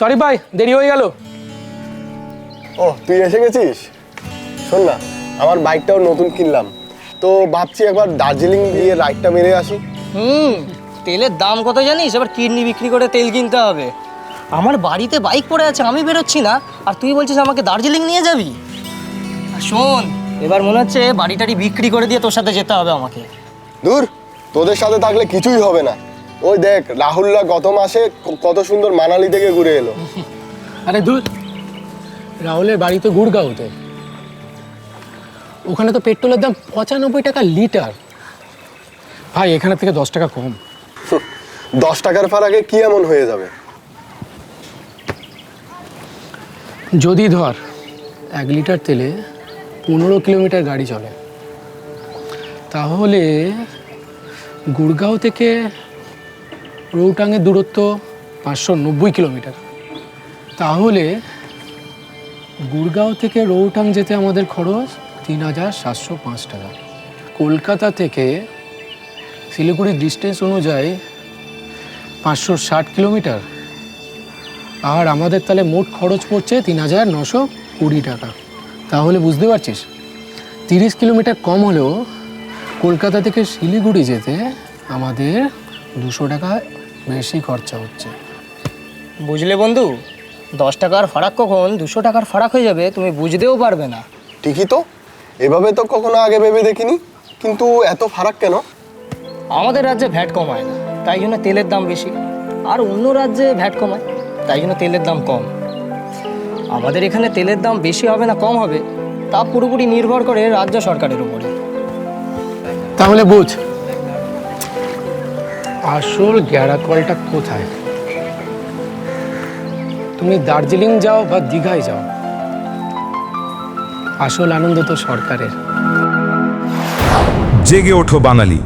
Sorry ভাই দেরি হয়ে গেল। ও তুই এসে গেছিস? শোন না আমার বাইকটাও নতুন কিনলাম। তো ভাবছি একবার দার্জিলিং দিয়ে রাইডটা মেরে আসি। হুম তেলের দাম কত জানিস? এবার কিডনি বিক্রি করে তেল কিনতে হবে। আমার বাড়িতে বাইক পড়ে আছে আমি বেরোচ্ছি না। আর তুই বলছিস আমাকে দার্জিলিং নিয়ে যাবি? আর শোন এবার মনে হচ্ছে বাড়ি টাড়ি বিক্রি করে দিয়ে তোর সাথে যেতে হবে আমাকে। দূর তোদের সাথে থাকলে কিছুই হবে না। ওই দেখ রাহুলরা গত মাসে কত সুন্দর মানালি থেকে ঘুরে এলো। আরে দূর রাহুলের বাড়ি তো গুড়গাঁওতে ওখানে তো পেট্রোলের দাম পঁচানব্বই টাকা লিটার। ভাই এখানে থেকে দশ টাকা কম। দশ টাকার ফারাকে কি এমন হয়ে যাবে? যদি ধর এক লিটার তেলে পনেরো কিলোমিটার গাড়ি চলে তাহলে গুড়গাঁও থেকে রৌটাঙের দূরত্ব পাঁচশো নব্বই কিলোমিটার। তাহলে গুড়গাঁও থেকে রৌটাং যেতে আমাদের খরচ তিন হাজার সাতশো পাঁচ টাকা। কলকাতা থেকে শিলিগুড়ির ডিস্টেন্স অনুযায়ী পাঁচশো ষাট কিলোমিটার। আর আমাদের তাহলে মোট খরচ পড়ছে তিন হাজার নশো কুড়ি টাকা। তাহলে বুঝতে পারছিস? তিরিশ কিলোমিটার কম হলেও কলকাতা থেকে শিলিগুড়ি যেতে আমাদের দুশো টাকা বেশি খরচা হচ্ছে। বুঝলে বন্ধু? দশ টাকার ফারাক কখন দুশো টাকার ফারাক হয়ে যাবে তুমি বুঝতেও পারবে না। ঠিকই তো। এভাবে তো কখনো আগে ভেবে দেখিনি। কিন্তু এত ফারাক কেন? আমাদের রাজ্যে ভ্যাট কমায় না তাই জন্য তেলের দাম বেশি। আর অন্য রাজ্যে ভ্যাট কমায় তাই জন্য তেলের দাম কম। আমাদের এখানে তেলের দাম বেশি হবে না কম হবে তা পুরোপুরি নির্ভর করে রাজ্য সরকারের উপরে। তাহলে বুঝ আসল গ্যারাকলটা কোথায়? তুমি দার্জিলিং যাও বা দীঘায় যাও। আসল আনন্দ তো সরকারের। জেগে ওঠো বাঙালি।